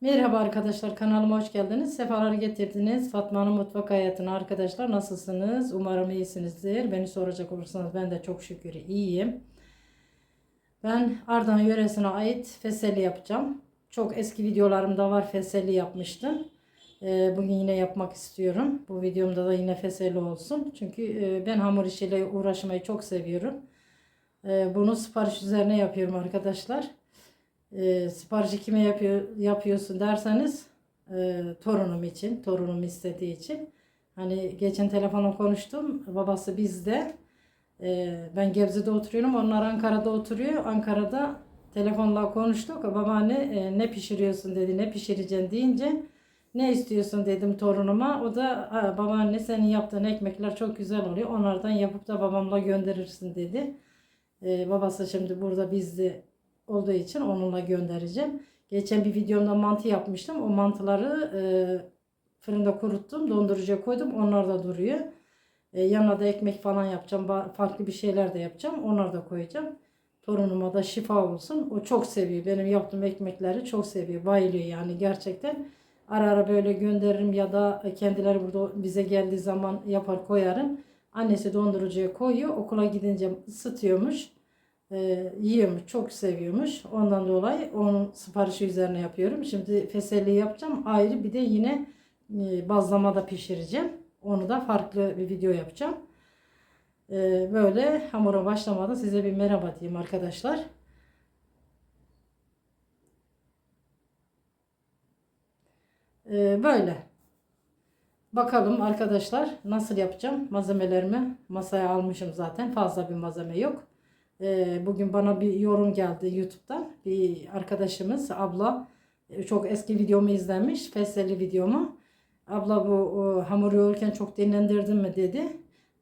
Merhaba arkadaşlar kanalıma hoş geldiniz. Sefalar getirdiniz. Fatma'nın mutfak hayatına arkadaşlar nasılsınız? Umarım iyisinizdir. Beni soracak olursanız ben de çok şükür iyiyim. Ben Ardahan yöresine ait feseli yapacağım. Çok eski videolarımda var feseli yapmıştım. Ee, Bugün yine yapmak istiyorum. Bu videomda da yine feseli olsun. Çünkü e, ben hamur işiyle uğraşmayı çok seviyorum. Ee, Bunu sipariş üzerine yapıyorum arkadaşlar e, siparişi kime yapıyor, yapıyorsun derseniz e, torunum için, torunum istediği için. Hani geçen telefonla konuştum. Babası bizde. E, ben Gebze'de oturuyorum. Onlar Ankara'da oturuyor. Ankara'da telefonla konuştuk. Babaanne e, ne pişiriyorsun dedi. Ne pişireceksin deyince ne istiyorsun dedim torunuma. O da "Ha, babaanne senin yaptığın ekmekler çok güzel oluyor. Onlardan yapıp da babamla gönderirsin dedi. E, babası şimdi burada bizde olduğu için onunla göndereceğim. Geçen bir videomda mantı yapmıştım. O mantıları e, fırında kuruttum. Dondurucuya koydum. Onlar da duruyor. E, yanına da ekmek falan yapacağım. Farklı bir şeyler de yapacağım. Onları da koyacağım. Torunuma da şifa olsun. O çok seviyor. Benim yaptığım ekmekleri çok seviyor. Bayılıyor yani gerçekten. Ara ara böyle gönderirim ya da kendileri burada bize geldiği zaman yapar koyarım. Annesi dondurucuya koyuyor. Okula gidince ısıtıyormuş e, yiyormuş, çok seviyormuş. Ondan dolayı onun siparişi üzerine yapıyorum. Şimdi feseli yapacağım. Ayrı bir de yine e, bazlama da pişireceğim. Onu da farklı bir video yapacağım. E, böyle hamura başlamadan size bir merhaba diyeyim arkadaşlar. E, böyle. Bakalım arkadaşlar nasıl yapacağım. Malzemelerimi masaya almışım zaten. Fazla bir malzeme yok. Ee, Bugün bana bir yorum geldi YouTube'dan. Bir arkadaşımız abla e, çok eski videomu izlemiş. Feseli videomu. Abla bu o, hamur yoğururken çok dinlendirdin mi dedi.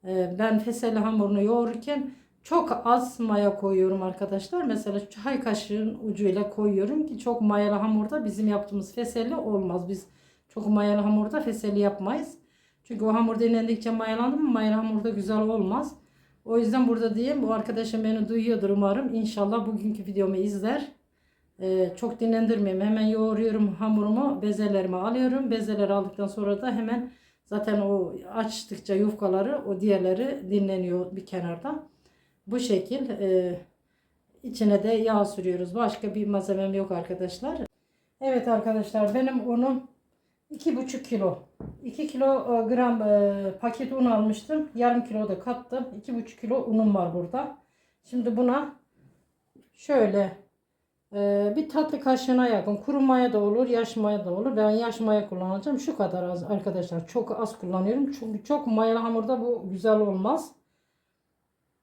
Ee, Ben feseli hamurunu yoğururken çok az maya koyuyorum arkadaşlar. Mesela çay kaşığın ucuyla koyuyorum ki çok mayalı hamurda bizim yaptığımız feseli olmaz. Biz çok mayalı hamurda feseli yapmayız. Çünkü o hamur dinlendikçe mayalandı mı mayalı hamurda güzel olmaz. O yüzden burada diyeyim bu arkadaşım beni duyuyordur umarım. İnşallah bugünkü videomu izler. Ee, çok dinlendirmeyeyim. Hemen yoğuruyorum hamurumu. Bezelerimi alıyorum. Bezeleri aldıktan sonra da hemen zaten o açtıkça yufkaları o diğerleri dinleniyor bir kenarda. Bu şekil e, içine de yağ sürüyoruz. Başka bir malzemem yok arkadaşlar. Evet arkadaşlar benim unum 2,5 kilo. 2 kilo e, gram e, paket un almıştım. Yarım kilo da kattım. 2,5 kilo unum var burada. Şimdi buna şöyle e, bir tatlı kaşığına yakın kuru maya da olur, yaş maya da olur. Ben yaş maya kullanacağım. Şu kadar az arkadaşlar. Çok az kullanıyorum. Çünkü çok mayalı hamurda bu güzel olmaz.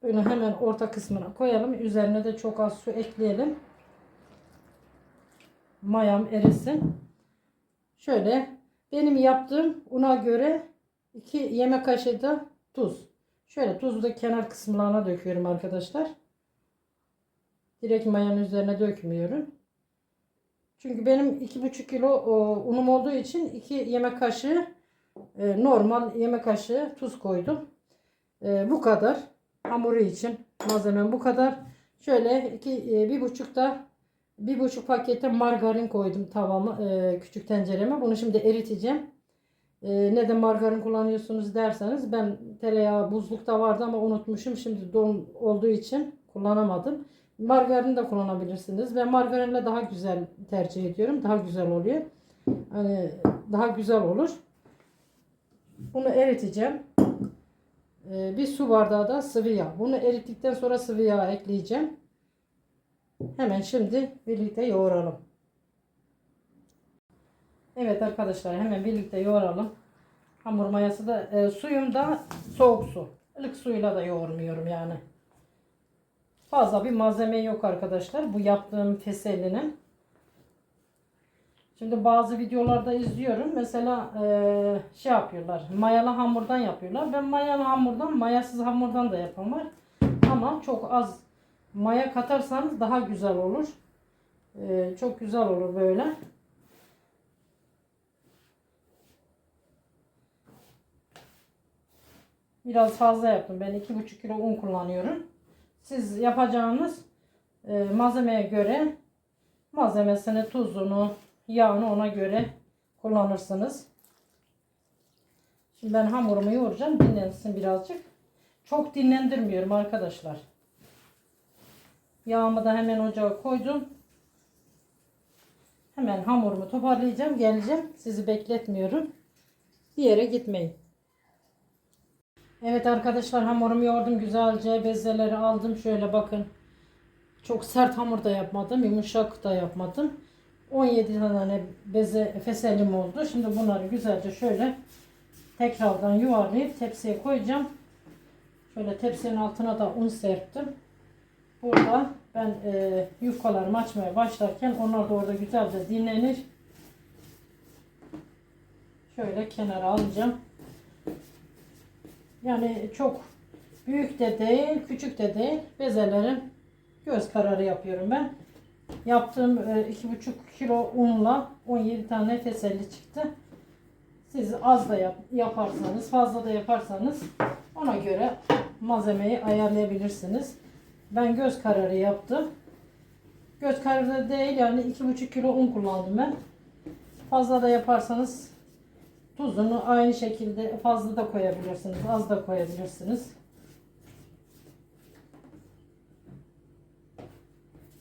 Böyle hemen orta kısmına koyalım. Üzerine de çok az su ekleyelim. Mayam erisin. Şöyle benim yaptığım una göre 2 yemek kaşığı da tuz. Şöyle tuzu da kenar kısımlarına döküyorum arkadaşlar. Direkt mayanın üzerine dökmüyorum. Çünkü benim 2,5 kilo o, unum olduğu için 2 yemek kaşığı e, normal yemek kaşığı tuz koydum. E, bu kadar. Hamuru için malzemem bu kadar. Şöyle iki, e, bir buçuk da bir buçuk pakete margarin koydum tavama e, küçük tencereme. Bunu şimdi eriteceğim. E, neden margarin kullanıyorsunuz derseniz ben tereyağı buzlukta vardı ama unutmuşum. Şimdi don olduğu için kullanamadım. Margarin de kullanabilirsiniz. Ben margarinle daha güzel tercih ediyorum. Daha güzel oluyor. Hani daha güzel olur. Bunu eriteceğim. E, bir su bardağı da sıvı yağ. Bunu erittikten sonra sıvı yağ ekleyeceğim. Hemen şimdi birlikte yoğuralım. Evet arkadaşlar hemen birlikte yoğuralım. Hamur mayası da e, suyum da soğuk su. Ilık suyla da yoğurmuyorum yani. Fazla bir malzeme yok arkadaşlar. Bu yaptığım fesellinin. Şimdi bazı videolarda izliyorum. Mesela e, şey yapıyorlar. Mayalı hamurdan yapıyorlar. Ben mayalı hamurdan, mayasız hamurdan da yapan. Ama çok az maya katarsanız daha güzel olur. Ee, çok güzel olur böyle. Biraz fazla yaptım. Ben 2,5 kilo un kullanıyorum. Siz yapacağınız e, malzemeye göre malzemesini, tuzunu, Yağını ona göre kullanırsınız. Şimdi ben hamurumu yoğuracağım. Dinlensin birazcık. Çok dinlendirmiyorum arkadaşlar. Yağımı da hemen ocağa koydum. Hemen hamurumu toparlayacağım. Geleceğim. Sizi bekletmiyorum. Bir yere gitmeyin. Evet arkadaşlar hamurumu yoğurdum. Güzelce bezeleri aldım. Şöyle bakın. Çok sert hamur da yapmadım. Yumuşak da yapmadım. 17 tane beze feselim oldu. Şimdi bunları güzelce şöyle tekrardan yuvarlayıp tepsiye koyacağım. Şöyle tepsinin altına da un serptim. Burada ben e, yufkalarımı açmaya başlarken onlar da orada güzelce dinlenir. Şöyle kenara alacağım. Yani çok büyük de değil, küçük de değil. Bezelerim göz kararı yapıyorum ben. Yaptığım e, 2,5 kilo unla 17 tane teselli çıktı. Siz az da yap, yaparsanız, fazla da yaparsanız ona göre malzemeyi ayarlayabilirsiniz. Ben göz kararı yaptım. Göz kararı değil yani 2,5 kilo un kullandım ben. Fazla da yaparsanız tuzunu aynı şekilde fazla da koyabilirsiniz. Az da koyabilirsiniz.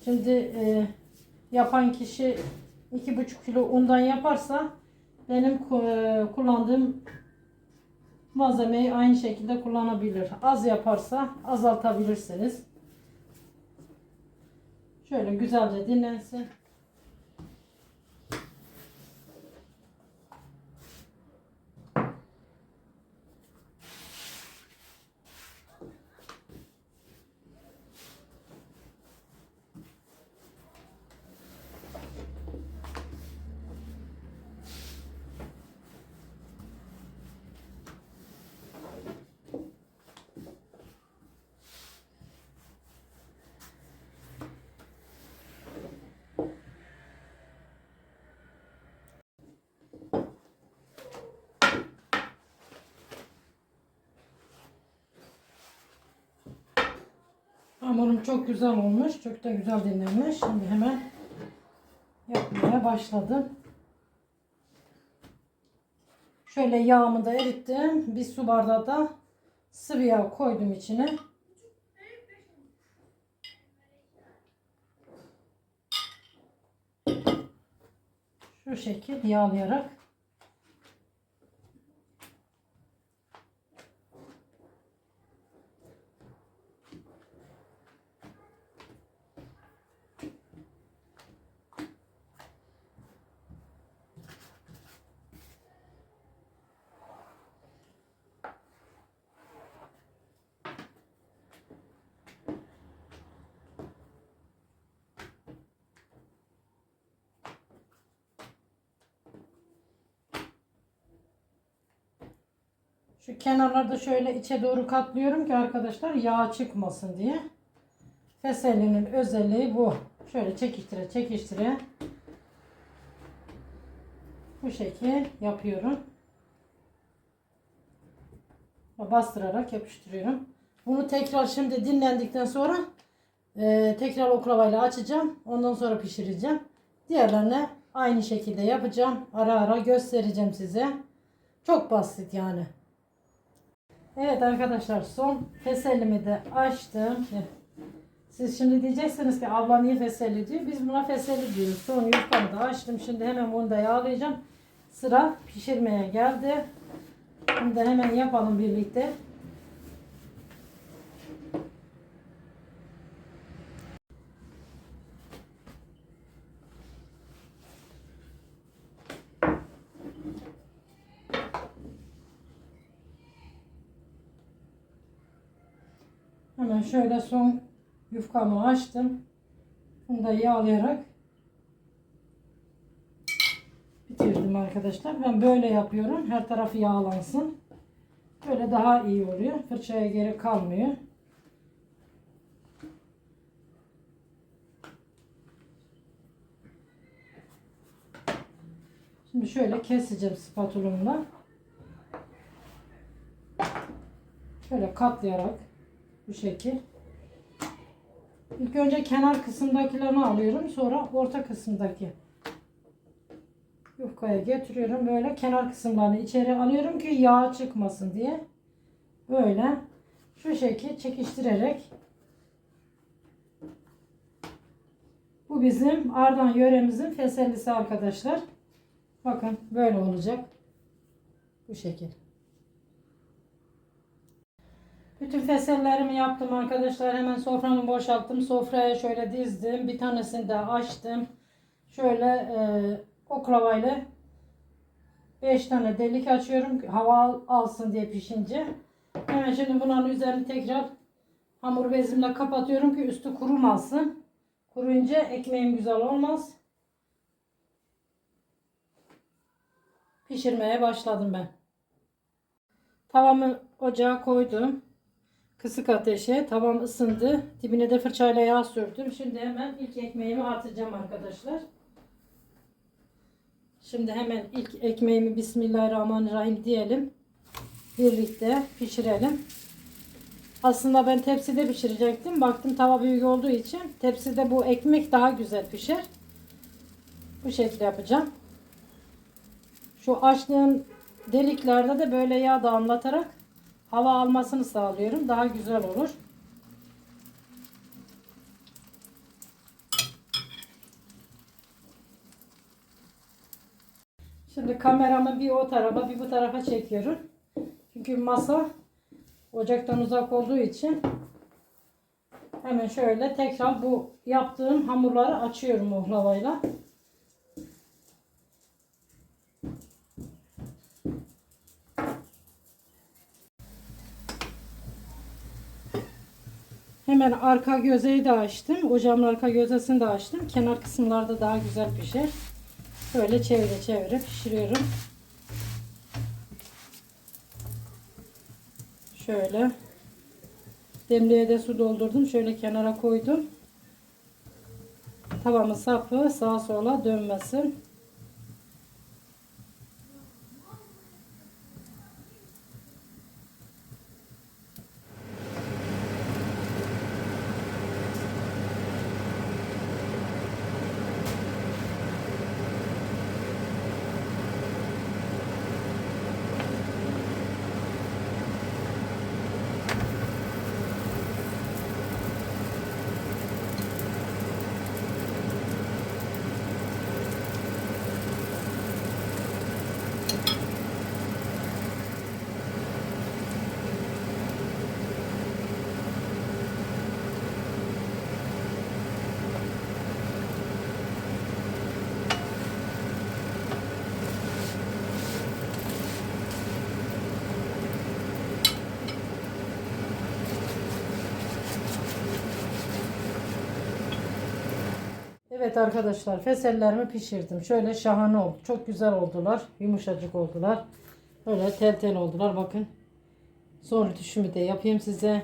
Şimdi e, yapan kişi 2,5 kilo undan yaparsa benim e, kullandığım malzemeyi aynı şekilde kullanabilir. Az yaparsa azaltabilirsiniz. Şöyle güzelce dinlensin. Hamurum çok güzel olmuş. Çok da güzel dinlenmiş. Şimdi hemen yapmaya başladım. Şöyle yağımı da erittim. Bir su bardağı da sıvı yağ koydum içine. Şu şekil yağlayarak Şu kenarlarda şöyle içe doğru katlıyorum ki arkadaşlar yağ çıkmasın diye. Fesleğenin özelliği bu. Şöyle çekiştire çekiştire bu şekil yapıyorum. Bastırarak yapıştırıyorum. Bunu tekrar şimdi dinlendikten sonra e, tekrar oklavayla açacağım. Ondan sonra pişireceğim. Diğerlerine aynı şekilde yapacağım. Ara ara göstereceğim size. Çok basit yani. Evet arkadaşlar son fesellimi de açtım. Siz şimdi diyeceksiniz ki abla niye feselli diyor. Biz buna feselli diyoruz. Son yufkamı da açtım. Şimdi hemen bunu da yağlayacağım. Sıra pişirmeye geldi. Bunu da hemen yapalım birlikte. Hemen şöyle son yufkamı açtım. Bunu da yağlayarak bitirdim arkadaşlar. Ben böyle yapıyorum. Her tarafı yağlansın. Böyle daha iyi oluyor. Fırçaya gerek kalmıyor. Şimdi şöyle keseceğim spatulumla. Şöyle katlayarak bu şekil. İlk önce kenar kısımdakilerini alıyorum. Sonra orta kısımdaki yufkaya getiriyorum. Böyle kenar kısımlarını içeri alıyorum ki yağ çıkmasın diye. Böyle şu şekil çekiştirerek bu bizim Ardahan yöremizin fesellisi arkadaşlar. Bakın böyle olacak. Bu şekil. Bütün fesellerimi yaptım arkadaşlar. Hemen soframı boşalttım. Sofraya şöyle dizdim. Bir tanesini de açtım. Şöyle e, oklavayla 5 tane delik açıyorum. Hava al- alsın diye pişince. Hemen şimdi bunların üzerini tekrar hamur bezimle kapatıyorum ki üstü kurumasın. Kuruyunca ekmeğim güzel olmaz. Pişirmeye başladım ben. Tavamı ocağa koydum. Kısık ateşe. Tavam ısındı. Dibine de fırçayla yağ sürdüm. Şimdi hemen ilk ekmeğimi atacağım arkadaşlar. Şimdi hemen ilk ekmeğimi Bismillahirrahmanirrahim diyelim. Birlikte pişirelim. Aslında ben tepside pişirecektim. Baktım tava büyük olduğu için tepside bu ekmek daha güzel pişer. Bu şekilde yapacağım. Şu açtığım deliklerde de böyle yağ damlatarak hava almasını sağlıyorum. Daha güzel olur. Şimdi kameramı bir o tarafa bir bu tarafa çekiyorum. Çünkü masa ocaktan uzak olduğu için hemen şöyle tekrar bu yaptığım hamurları açıyorum muhlavayla. Hemen arka gözeyi de açtım. Ocağımın arka gözesini de açtım. Kenar kısımlarda daha güzel pişer. Böyle çevire çevire pişiriyorum. Şöyle. Demliğe de su doldurdum. Şöyle kenara koydum. Tavamın sapı sağa sola dönmesin. Evet arkadaşlar fesellerimi pişirdim. Şöyle şahane oldu. Çok güzel oldular. Yumuşacık oldular. Böyle tel tel oldular. Bakın. Son düşümü de yapayım size.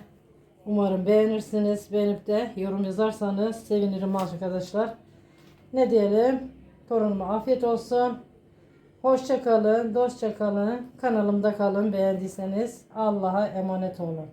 Umarım beğenirsiniz. Beğenip de yorum yazarsanız sevinirim arkadaşlar. Ne diyelim? Torunuma afiyet olsun. Hoşça kalın, dostça. Kanalımda kalın beğendiyseniz. Allah'a emanet olun.